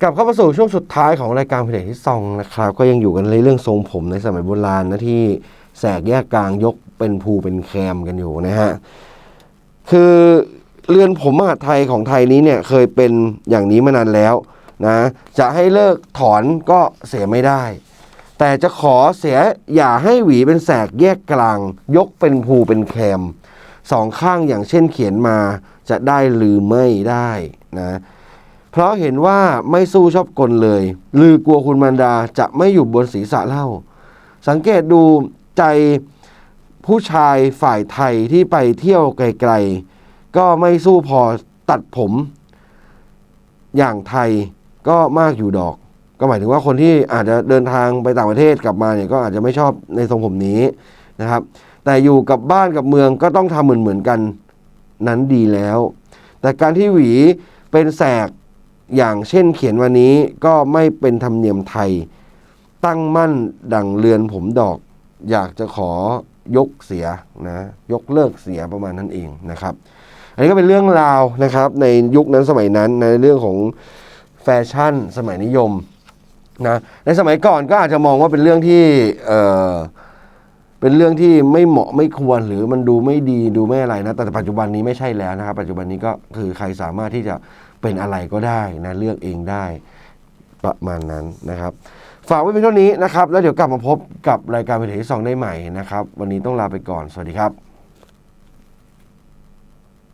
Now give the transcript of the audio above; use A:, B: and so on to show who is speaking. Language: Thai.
A: กลับเข้ามาสู่ช่วงสุดท้ายของรายการเพลงที่ซองนะครับ ก็ยังอยู่กันในเรื่องทรงผมในสมัยโบราณนะที่แสกแยกกลางยกเป็นภูเป็นแคมกันอยู่นะฮะ คือเรือนผมมหาไทยของไทยนี้เนี่ยเคยเป็นอย่างนี้มานานแล้วนะ จะให้เลิกถอนก็เสียไม่ได้ แต่จะขอเสียอย่าให้หวีเป็นแสกแยกกลาง ยกเป็นภูเป็นแคมสองข้างอย่างเช่นเขียนมาจะได้หรือไม่ได้นะ เพราะเห็นว่าไม่สู้ชอบกลเลย ลือกลัวคุณมันดาจะไม่อยู่บนศีรษะเล่า สังเกตดูใจผู้ชายฝ่ายไทยที่ไปเที่ยวไกลๆ ก็ไม่สู้พอตัดผม อย่างไทยก็มากอยู่ดอก ก็หมายถึงว่าคนที่อาจจะเดินทางไปต่างประเทศกลับมาเนี่ยก็อาจจะไม่ชอบในทรงผมนี้นะครับ แต่อยู่กับบ้านกับเมืองก็ต้องทำเหมือนเหมือนกันนั้นดีแล้ว แต่การที่หวีเป็นแสก อย่างเช่นเขียนวันนี้ก็ไม่เป็นธรรมเนียมไทย ตั้งมั่นดังเรือนผมดอก อยากจะขอยกเสียนะยกเลิกเสียประมาณนั้นเองนะครับ อันนี้ก็เป็นเรื่องราวนะครับ ในยุคนั้นสมัยนั้นในเรื่องของแฟชั่นสมัยนิยมนะในสมัยก่อนก็อาจจะมองว่าเป็นเรื่องที่เออ เป็นเรื่องที่ไม่เหมาะไม่ควรหรือมันดูไม่ดีดูไม่อะไรนะ แต่ปัจจุบันนี้ไม่ใช่แล้วนะครับ ปัจจุบันนี้ก็คือใครสามารถที่จะเป็นอะไรก็ได้นะเลือกเองได้ประมาณนั้นนะครับ ฝากไว้เพียงเท่านี้นะครับ แล้วเดี๋ยวกลับมาพบกับรายการวิถีที่สองได้ใหม่นะครับ วันนี้ต้องลาไปก่อนสวัสดีครับ